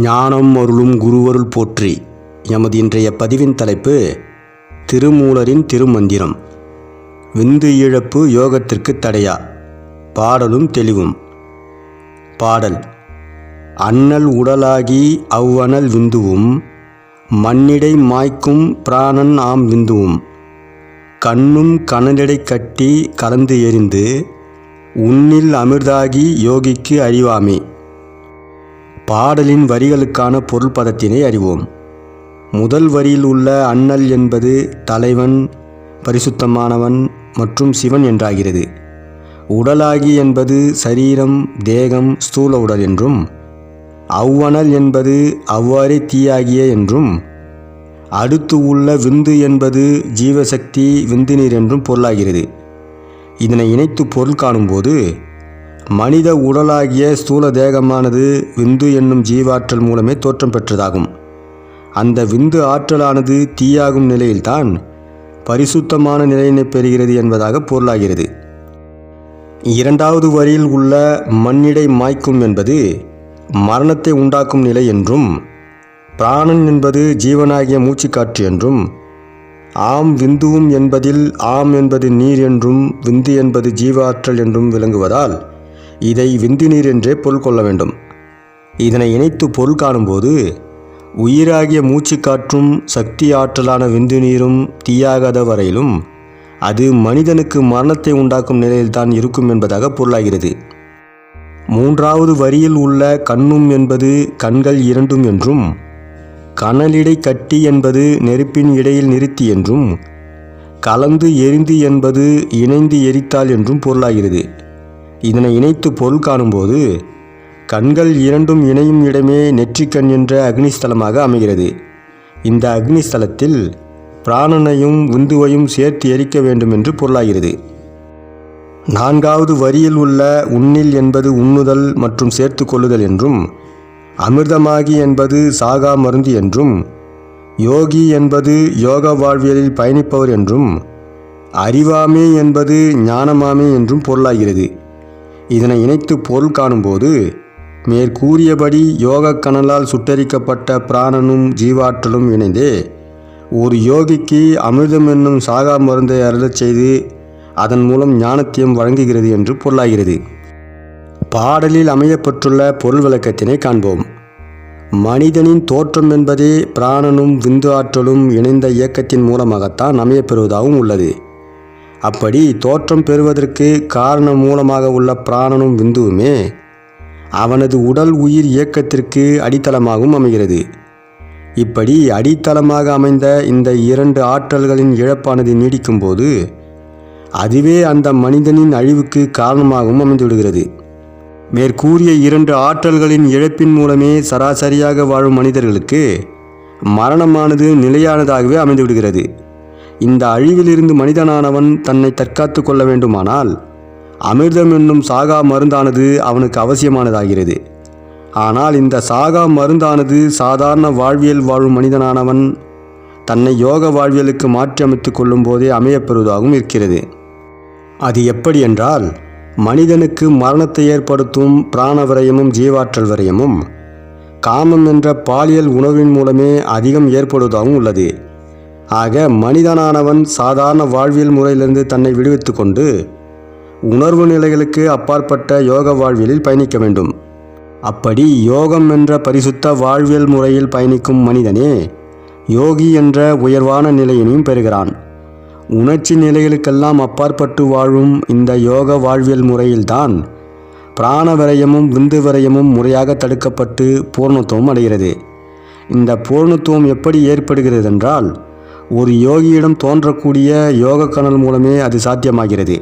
ஞானம் அருளும் குருவருள் போற்றி. எமது இன்றைய பதிவின் தலைப்பு திருமூலரின் திருமந்திரம். விந்து இழப்பு யோகத்திற்கு தடையா? பாடலும் தெளிவும். பாடல் அண்ணல் உடலாகி அவ்வனல் விந்துவும் மண்ணிடை மாய்க்கும் பிராணன் ஆம் விந்துவும். கண்ணும் கனலிடை கட்டி கலந்து எரிந்து உன்னில் அமிர்தாகி யோகிக்கு அறிவாமே. பாடலின் வரிகளுக்கான பொருள் பதத்தினை அறிவோம். முதல் வரியில் உள்ள அண்ணல் என்பது தலைவன் பரிசுத்தமானவன் மற்றும் சிவன் என்றாகிறது. உடலாகி என்பது சரீரம் தேகம் ஸ்தூல உடல் என்றும் அவ்வனல் என்பது அவ்வாறே தீயாகிய என்றும் அடுத்து உள்ள விந்து என்பது ஜீவசக்தி விந்துநீர் என்றும் பொருளாகிறது. இதனை இணைத்து பொருள் காணும்போது மனித உடலாகிய ஸ்தூல தேகமானது விந்து என்னும் ஜீவாற்றல் மூலமே தோற்றம் பெற்றதாகும். அந்த விந்து ஆற்றலானது தீயாகும் நிலையில்தான் பரிசுத்தமான நிலையினை பெறுகிறது என்பதாக பொருளாகிறது. இரண்டாவது வரியில் உள்ள மண்ணிடை மாய்க்கும் என்பது மரணத்தை உண்டாக்கும் நிலை என்றும் பிராணன் என்பது ஜீவனாகிய மூச்சுக்காற்று என்றும் ஆம் விந்துவும் என்பதில் ஆம் என்பது நீர் என்றும் விந்து என்பது ஜீவாற்றல் என்றும் விளங்குவதால் இதை விந்துநீர் என்றே பொருள் கொள்ள வேண்டும். இதனை இணைத்து பொருள் காணும்போது உயிராகிய மூச்சுக்காற்றும் சக்தி ஆற்றலான விந்துநீரும் தீயாகாத வரையிலும் அது மனிதனுக்கு மரணத்தை உண்டாக்கும் நிலையில்தான் இருக்கும் என்பதாக பொருளாகிறது. மூன்றாவது வரியில் உள்ள கண்ணும் என்பது கண்கள் இரண்டும் என்றும் கனலிடை கட்டி என்பது நெருப்பின் இடையில் நிறுத்தி என்றும் கலந்து எரிந்து என்பது இணைந்து எரித்தால் என்றும் பொருளாகிறது. இதனை இணைத்து பொருள் காணும்போது கண்கள் இரண்டும் இணையும் இடமே நெற்றிக்கண் என்ற அக்னிஸ்தலமாக அமைகிறது. இந்த அக்னிஸ்தலத்தில் பிராணனையும் உந்துவையும் சேர்த்து எரிக்க வேண்டும் என்று பொருளாகிறது. நான்காவது வரியில் உள்ள உன்னில் என்பது உண்ணுதல் மற்றும் சேர்த்து கொள்ளுதல் என்றும் அமிர்தமாகி என்பது சாகா மருந்து என்றும் யோகி என்பது யோக வாழ்வியலில் பயணிப்பவர் என்றும் அறிவாமே என்பது ஞானமாமே என்றும் பொருளாகிறது. இதனை இணைத்து பொருள் காணும்போது மேற்கூறியபடி யோக கனலால் சுட்டரிக்கப்பட்ட பிராணனும் ஜீவாற்றலும் இணைந்தே ஒரு யோகிக்கு அமிர்தம் என்னும் சாகா மருந்தை அருளச் செய்து அதன் மூலம் ஞானத்தியம் வழங்குகிறது என்று பொருளாகிறது. பாடலில் அமையப்பட்டுள்ள பொருள் விளக்கத்தினை காண்போம். மனிதனின் தோற்றம் என்பதே பிராணனும் விந்து ஆற்றலும் இணைந்த இயக்கத்தின் மூலமாகத்தான் அமையப்பெறுவதாகவும் உள்ளது. அப்படி தோற்றம் பெறுவதற்கு காரணம் மூலமாக உள்ள பிராணனும் விந்துவுமே அவனது உடல் உயிர் இயக்கத்திற்கு அடித்தளமாகவும் அமைகிறது. இப்படி அடித்தளமாக அமைந்த இந்த இரண்டு ஆற்றல்களின் இழப்பானது நீடிக்கும்போது அதுவே அந்த மனிதனின் அழிவுக்கு காரணமாகவும் அமைந்துவிடுகிறது. மேற்கூறிய இரண்டு ஆற்றல்களின் இழப்பின் மூலமே சராசரியாக வாழும் மனிதர்களுக்கு மரணமானது நிலையானதாகவே அமைந்துவிடுகிறது. இந்த அழிவிலிருந்து மனிதனானவன் தன்னை தற்காத்து கொள்ள வேண்டுமானால் அமிர்தம் என்னும் சாகா மருந்தானது அவனுக்கு அவசியமானதாகிறது. ஆனால் இந்த சாகா மருந்தானது சாதாரண வாழ்வியல் வாழும் மனிதனானவன் தன்னை யோக வாழ்வியலுக்கு மாற்றியமைத்து கொள்ளும் போதே அமையப்பெறுவதாகவும் இருக்கிறது. அது எப்படி என்றால் மனிதனுக்கு மரணத்தை ஏற்படுத்தும் பிராண விரயமும் ஜீவாற்றல் விரயமும் காமம் என்ற பாலியல் உணவின் மூலமே அதிகம் ஏற்படுவதாகவும் உள்ளது. ஆக மனிதனானவன் சாதாரண வாழ்வியல் முறையிலிருந்து தன்னை விடுவித்து கொண்டு உணர்வு நிலைகளுக்கு அப்பாற்பட்ட யோக வாழ்வியலில் பயணிக்க வேண்டும். அப்படி யோகம் என்ற பரிசுத்த வாழ்வியல் முறையில் பயணிக்கும் மனிதனே யோகி என்ற உயர்வான நிலையினையும் பெறுகிறான். உணர்ச்சி நிலைகளுக்கெல்லாம் அப்பாற்பட்டு வாழும் இந்த யோக வாழ்வியல் முறையில்தான் பிராண விரயமும் விந்து விரயமும் முறையாக தடுக்கப்பட்டு பூர்ணத்துவம் அடைகிறது. இந்த பூர்ணத்துவம் எப்படி ஏற்படுகிறது என்றால் ஒரு யோகியிடம் தோன்றக்கூடிய யோக கணல் மூலமே அது சாத்தியமாகிறது.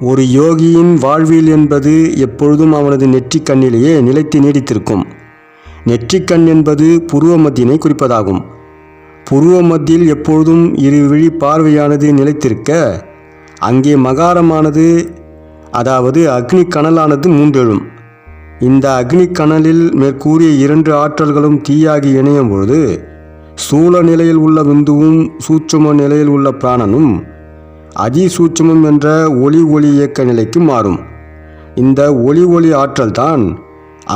ஒரு யோகியின் வாழ்வியல் என்பது எப்பொழுதும் அவனது நெற்றிக் கண்ணிலேயே நிலைத்து நீடித்திருக்கும். நெற்றிக்கண் என்பது புருவ மத்தியினை குறிப்பதாகும். புருவ மத்தியில் எப்பொழுதும் இரு விழி பார்வையானது நிலைத்திருக்க அங்கே மகாரமானது அதாவது அக்னி கனலானது மூன்றெழும். இந்த அக்னி கனலில் மேற்கூறிய இரண்டு ஆற்றல்களும் தீயாகி இணையும் பொழுது சூழ நிலையில் உள்ள விந்துவும் சூட்சும நிலையில் உள்ள பிராணனும் அதிசூட்சமம் என்ற ஒளி ஒளி இயக்க நிலைக்கு மாறும். இந்த ஒளி ஒளி ஆற்றல் தான்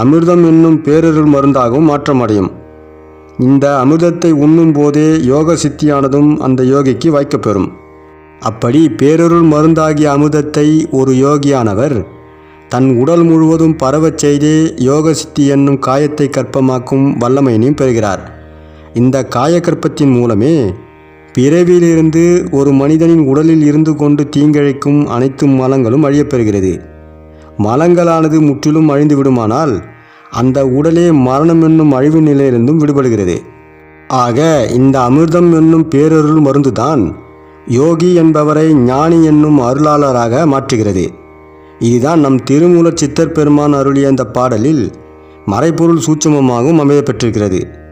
அமிர்தம் என்னும் பேரருள் மருந்தாகவும் மாற்றமடையும். இந்த அமிர்தத்தை உண்ணும் போதே யோக சித்தியானதும் அந்த யோகிக்கு வாய்க்கப்பெறும் அப்படி பேரருள் மருந்தாகிய அமிர்தத்தை ஒரு யோகியானவர் தன் உடல் முழுவதும் பரவச் செய்தே யோக சித்தி என்னும் காயத்தை கற்பமாக்கும் வல்லமையினையும் பெறுகிறார். இந்த காயக்கற்பத்தின் மூலமே பிறவியிலிருந்து ஒரு மனிதனின் உடலில் இருந்து கொண்டு தீங்கிழைக்கும் அனைத்து மலங்களும் அழியப்பெறுகிறது. மலங்களானது முற்றிலும் அழிந்து விடுமானால் அந்த உடலே மரணம் என்னும் அழிவு நிலையிலிருந்தும் விடுபடுகிறது. ஆக இந்த அமிர்தம் என்னும் பேரருள் மருந்துதான் யோகி என்பவரை ஞானி என்னும் அருளாளராக மாற்றுகிறது. இதுதான் நம் திருமூல சித்தர் பெருமான் அருளிய இந்த பாடலில் மறைபொருள் அமைய அமையப்பெற்றிருக்கிறது.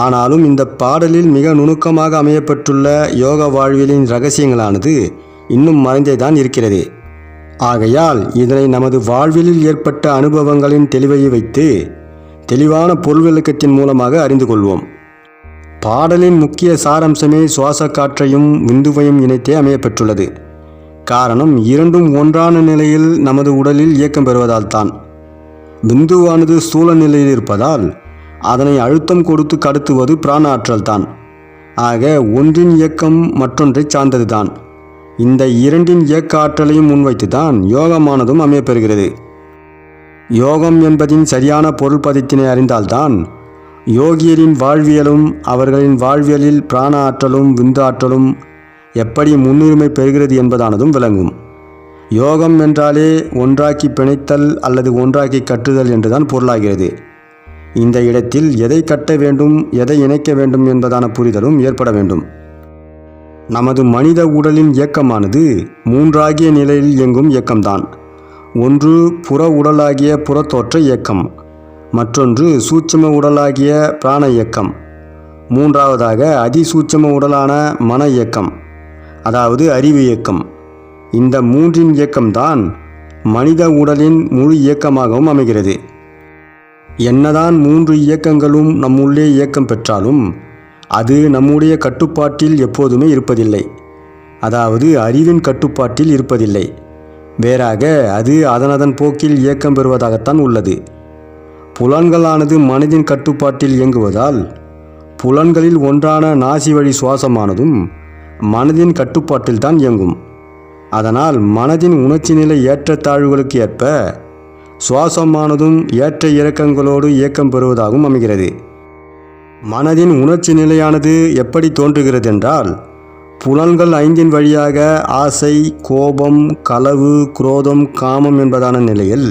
ஆனாலும் இந்த பாடலில் மிக நுணுக்கமாக அமையப்பட்டுள்ள யோக வாழ்வியலின் ரகசியங்களானது இன்னும் மறைந்தே தான் இருக்கிறது. ஆகையால் இதனை நமது வாழ்விலில் ஏற்பட்ட அனுபவங்களின் தெளிவை வைத்து தெளிவான பொருள் விளக்கத்தின் மூலமாக அறிந்து கொள்வோம். பாடலின் முக்கிய சாரம்சமே சுவாச காற்றையும் விந்துவையும் இணைத்தே அமையப்பெற்றுள்ளது. காரணம் இரண்டும் ஒன்றான நிலையில் நமது உடலில் இயக்கம் பெறுவதால் தான் பிந்துவானது ஸ்தூல நிலையில் இருப்பதால் அதனை அழுத்தம் கொடுத்து கடத்துவது பிராண ஆற்றல் தான் ஆக ஒன்றின் இயக்கம் மற்றொன்றை சார்ந்ததுதான். இந்த இரண்டின் இயக்க ஆற்றலையும் முன்வைத்து தான் யோகமானதும் அமையப்பெறுகிறது. யோகம் என்பதின் சரியான பொருள் பதித்தினை அறிந்தால்தான் யோகியரின் வாழ்வியலும் அவர்களின் வாழ்வியலில் பிராண ஆற்றலும் விந்து ஆற்றலும் எப்படி முன்னுரிமை பெறுகிறது என்பதானதும் விளங்கும். யோகம் என்றாலே ஒன்றாக்கி பிணைத்தல் அல்லது ஒன்றாக்கி கட்டுதல் என்றுதான் பொருளாகிறது. இந்த இடத்தில் எதை கட்ட வேண்டும் எதை இணைக்க வேண்டும் என்பதான புரிதலும் ஏற்பட வேண்டும். நமது மனித உடலின் இயக்கமானது மூன்றாகிய நிலையில் இயங்கும் இயக்கம்தான். ஒன்று புற உடலாகிய புறத்தோற்ற இயக்கம் மற்றொன்று சூட்சம உடலாகிய பிராண இயக்கம் மூன்றாவதாக அதிசூட்சம உடலான மன இயக்கம் அதாவது அறிவு இயக்கம். இந்த மூன்றின் இயக்கம்தான் மனித உடலின் முழு இயக்கமாகவும் அமைகிறது. என்னதான் மூன்று இயக்கங்களும் நம்முள்ளே இயக்கம் பெற்றாலும் அது நம்முடைய கட்டுப்பாட்டில் எப்போதுமே இருப்பதில்லை. அதாவது அறிவின் கட்டுப்பாட்டில் இருப்பதில்லை. வேறாக அது அதனதன் போக்கில் இயக்கம் பெறுவதாகத்தான் உள்ளது. புலன்களானது மனதின் கட்டுப்பாட்டில் இயங்குவதால் புலன்களில் ஒன்றான நாசி வழி சுவாசமானதும் மனதின் கட்டுப்பாட்டில் தான் இயங்கும். அதனால் மனதின் உணர்ச்சி நிலை ஏற்றத்தாழ்வுகளுக்கு ஏற்ப சுவாசமானதும் ஏற்ற இறக்கங்களோடு இயக்கம் பெறுவதாகவும் அமைகிறது. மனதின் உணர்ச்சி நிலையானது எப்படி தோன்றுகிறது என்றால் புலன்கள் ஐந்தின் வழியாக ஆசை கோபம் களவு குரோதம் காமம் என்பதான நிலையில்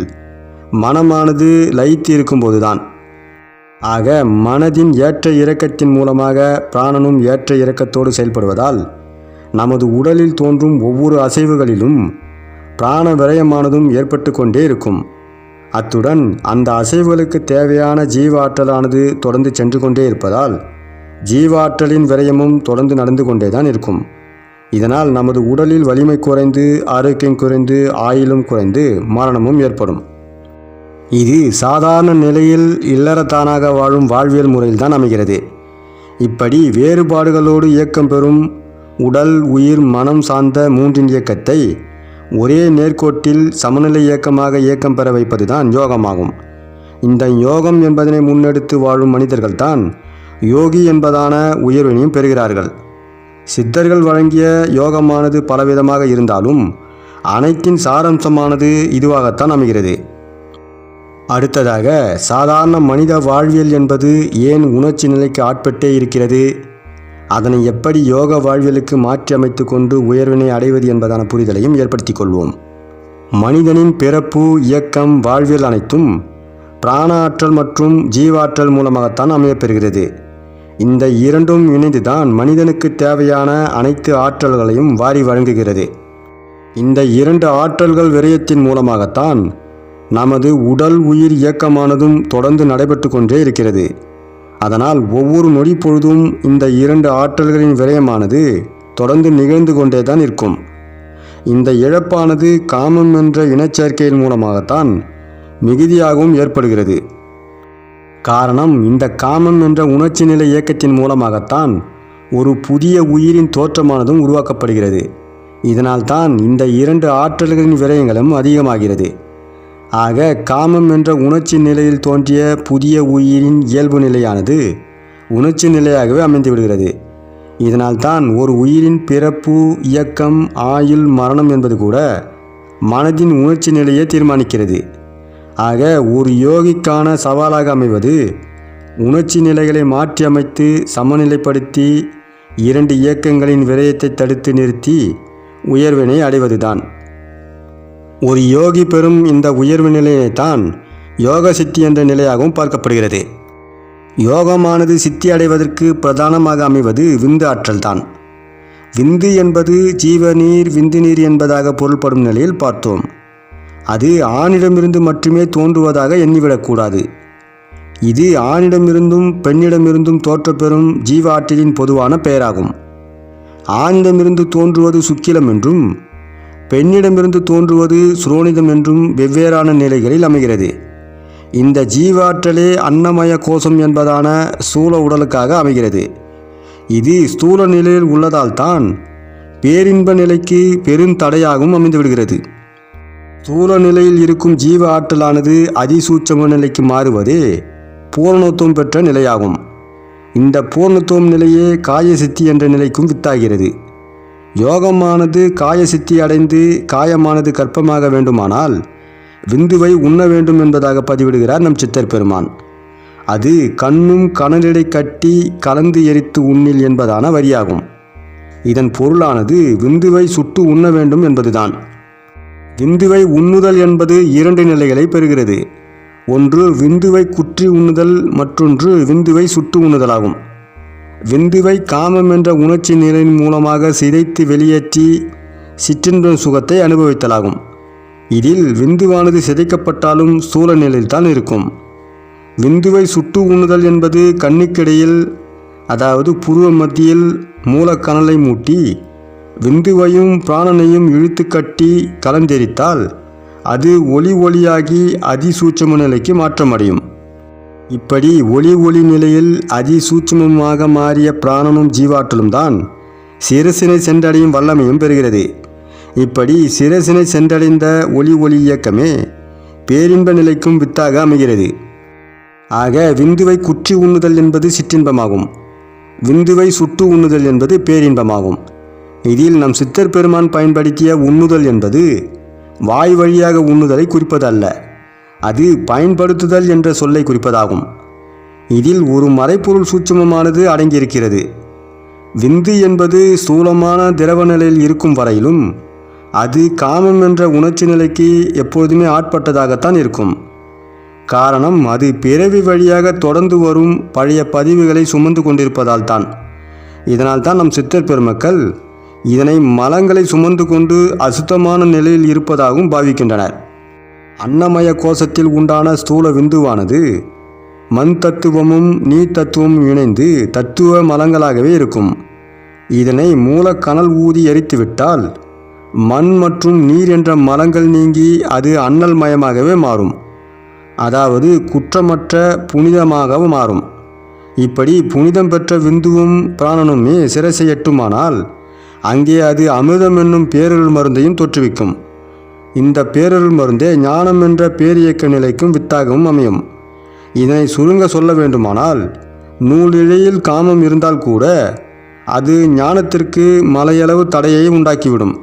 மனமானது லயித்து இருக்கும்போதுதான் ஆக மனதின் ஏற்ற இறக்கத்தின் மூலமாக பிராணனும் ஏற்ற இறக்கத்தோடு செயல்படுவதால் நமது உடலில் தோன்றும் ஒவ்வொரு அசைவுகளிலும் பிராண விரயமானதும் ஏற்பட்டு கொண்டே இருக்கும். அத்துடன் அந்த அசைவுகளுக்கு தேவையான ஜீவாற்றலானது தொடர்ந்து சென்று கொண்டே இருப்பதால் ஜீவாற்றலின் விரயமும் தொடர்ந்து நடந்து கொண்டே தான் இருக்கும். இதனால் நமது உடலில் வலிமை குறைந்து ஆரோக்கியம் குறைந்து ஆயிலும் குறைந்து மரணமும் ஏற்படும். இது சாதாரண நிலையில் இல்லறத்தானாக வாழும் வாழ்வியல் முறையில் தான் அமைகிறது. இப்படி வேறுபாடுகளோடு இயக்கம் பெறும் உடல் உயிர் மனம் சார்ந்த மூன்றின் இயக்கத்தை ஒரே நேர்கோட்டில் சமநிலை இயக்கமாக இயக்கம் பெற வைப்பதுதான் யோகமாகும். இந்த யோகம் என்பதனை முன்னெடுத்து வாழும் மனிதர்கள்தான் யோகி என்பதான உயர்வினையும் பெறுகிறார்கள். சித்தர்கள் வழங்கிய யோகமானது பலவிதமாக இருந்தாலும் அனைத்தின் சாரம்சமானது இதுவாகத்தான் அமைகிறது. அடுத்ததாக சாதாரண மனித வாழ்வியல் என்பது ஏன் உணர்ச்சி நிலைக்கு ஆட்பட்டே இருக்கிறது? அதனை எப்படி யோக வாழ்வியலுக்கு மாற்றியமைத்து கொண்டு உயர்வினை அடைவது என்பதான புரிதலையும் ஏற்படுத்திக் கொள்வோம். மனிதனின் பிறப்பு இயக்கம் வாழ்வியல் அனைத்தும் பிராண ஆற்றல் மற்றும் ஜீவாற்றல் மூலமாகத்தான் அமையப்பெறுகிறது. இந்த இரண்டும் இணைந்துதான் மனிதனுக்கு தேவையான அனைத்து ஆற்றல்களையும் வாரி வழங்குகிறது. இந்த இரண்டு ஆற்றல்கள் விரயத்தின் மூலமாகத்தான் நமது உடல் உயிர் இயக்கமானதும் தொடர்ந்து நடைபெற்று கொண்டே இருக்கிறது. அதனால் ஒவ்வொரு நொடி பொழுதும் இந்த இரண்டு ஆற்றல்களின் விரயமானது தொடர்ந்து நிகழ்ந்து கொண்டே தான் இருக்கும் இந்த இழப்பானது காமம் என்ற இனச்சேர்க்கையின் மூலமாகத்தான் மிகுதியாகவும் ஏற்படுகிறது. காரணம் இந்த காமம் என்ற உணர்ச்சி நிலை இயக்கத்தின் மூலமாகத்தான் ஒரு புதிய உயிரின் தோற்றமானதும் உருவாக்கப்படுகிறது. இதனால் தான் இந்த இரண்டு ஆற்றல்களின் விரயங்களும் அதிகமாகிறது. ஆக காமம் என்ற உணர்ச்சி நிலையில் தோன்றிய புதிய உயிரின் இயல்பு நிலையானது உணர்ச்சி நிலையாகவே அமைந்து விடுகிறது. இதனால்தான் ஒரு உயிரின் பிறப்பு இயக்கம் ஆயுள் மரணம் என்பது கூட மனதின் உணர்ச்சி நிலையை தீர்மானிக்கிறது. ஆக ஒரு யோகிக்கான சவாலாக அமைவது உணர்ச்சி நிலைகளை மாற்றி அமைத்து சமநிலைப்படுத்தி இரண்டு இயக்கங்களின் விரயத்தை தடுத்து நிறுத்தி உயர்வினை அடைவதுதான். ஒரு யோகி பெறும் இந்த உயர்வு நிலையைத்தான் யோக சித்தி என்ற நிலையாகவும் பார்க்கப்படுகிறது. யோகமானது சித்தி அடைவதற்கு பிரதானமாக அமைவது விந்து ஆற்றல்தான். விந்து என்பது ஜீவநீர் விந்து நீர் என்பதாக பொருள்படும் நிலையில் பார்த்தோம். அது ஆணிடமிருந்து மட்டுமே தோன்றுவதாக எண்ணிவிடக்கூடாது. இது ஆணிடமிருந்தும் பெண்ணிடமிருந்தும் தோற்றப்பெறும் ஜீவ ஆற்றலின் பொதுவான பெயராகும். ஆணிடமிருந்து தோன்றுவது சுக்கிலம் என்றும் பெண்ணிடமிருந்து தோன்றுவது சுரோனிதம் என்றும் வெவ்வேறான நிலைகளில் அமைகிறது. இந்த ஜீவாற்றலே அன்னமய கோஷம் என்பதான சூழ உடலுக்காக அமைகிறது. இது ஸ்தூல நிலையில் உள்ளதால் தான் பேரின்ப நிலைக்கு பெருந்தடையாகவும் அமைந்துவிடுகிறது. ஸ்தூல நிலையில் இருக்கும் ஜீவ ஆற்றலானது அதிசூட்சம நிலைக்கு மாறுவதே பூரணத்துவம் பெற்ற நிலையாகும். இந்த பூர்ணத்துவம் நிலையே காயசித்தி என்ற நிலைக்கும் வித்தாகிறது. யோகமானது காயசித்தி அடைந்து காயமானது கற்பமாக வேண்டுமானால் விந்துவை உண்ண வேண்டும் என்பதாக பதிவிடுகிறார் நம் சித்தர் பெருமான். அது கண்ணும் கனலிடை கட்டி கலந்து எரித்து உண்ணில் என்பதான வரியாகும். இதன் பொருளானது விந்துவை சுட்டு உண்ண வேண்டும் என்பதுதான். விந்துவை உண்ணுதல் என்பது இரண்டு நிலைகளை பெறுகிறது. ஒன்று விந்துவை குற்றி உண்ணுதல் மற்றொன்று விந்துவை சுட்டு உண்ணுதலாகும். விந்துவை காமம் என்ற உணர்ச்சி நிலையின் மூலமாக சிதைத்து வெளியேற்றி சிற்றின்பம் சுகத்தை அனுபவித்தலாகும். இதில் விந்துவானது சிதைக்கப்பட்டாலும் ஸ்தூல நிலையில்தான் இருக்கும். விந்துவை சுட்டு உண்ணுதல் என்பது கண்ணுக்கிடையில் அதாவது புருவ மத்தியில் மூலக்கணலை மூட்டி விந்துவையும் பிராணனையும் இழுத்து கட்டி கலந்தெரித்தால் அது ஒளி ஒளியாகி அதிசூட்சம நிலைக்கு மாற்றமடையும். இப்படி ஒளி ஒளி நிலையில் அதிசூட்சமமாக மாறிய பிராணனும் ஜீவாற்றலும் தான் சிரசினை சென்றடையும் வல்லமையும் பெறுகிறது. இப்படி சிரசினை சென்றடைந்த ஒளி ஒளி இயக்கமே பேரின்ப நிலைக்கும் வித்தாக அமைகிறது. ஆக விந்துவை குற்றி உண்ணுதல் என்பது சிற்றின்பமாகும். விந்துவை சுட்டு உண்ணுதல் என்பது பேரின்பமாகும். இதில் நம் சித்தர் பெருமான் பயன்படுத்திய உண்ணுதல் என்பது வாய் வழியாக உண்ணுதலை குறிப்பதல்ல. அது பயன்படுத்துதல் என்ற சொல்லை குறிப்பதாகும். இதில் ஒரு மறைப்பொருள் சூட்சமமானது அடங்கியிருக்கிறது. விந்து என்பது ஸ்தூலமான திரவ நிலையில் இருக்கும் வரையிலும் அது காமம் என்ற உணர்ச்சி நிலைக்கு எப்பொழுதுமே ஆட்பட்டதாகத்தான் இருக்கும். காரணம் அது பிறவி வழியாக தொடர்ந்து வரும் பழைய பதிவுகளை சுமந்து கொண்டிருப்பதால் தான். இதனால் தான் நம் சித்தர் பெருமக்கள் இதனை மலங்களை சுமந்து கொண்டு அசுத்தமான நிலையில் இருப்பதாகவும் பாவிக்கின்றனர். அன்னமய கோஷத்தில் உண்டான ஸ்தூல விந்துவானது மண் தத்துவமும் நீர் தத்துவமும் இணைந்து தத்துவ மலங்களாகவே இருக்கும். இதனை மூலக்கனல் ஊதி எரித்துவிட்டால் மண் மற்றும் நீர் என்ற மலங்கள் நீங்கி அது அண்ணல் மயமாகவே மாறும். அதாவது குற்றமற்ற புனிதமாகவும் மாறும். இப்படி புனிதம் பெற்ற விந்துவும் பிராணனுமே சிறை எட்டுமானால் அங்கே அது அமிர்தம் என்னும் பேரருள் மருந்தையும் தோற்றுவிக்கும். இந்த பேரருள் மருந்தே ஞானம் என்ற பேரியக்க நிலைக்கும் வித்தாகவும் அமையும். இதனை சுருங்க சொல்ல வேண்டுமானால் நூலிழையில் காமம் இருந்தால் கூட அது ஞானத்திற்கு மலையளவு தடையை உண்டாக்கிவிடும்.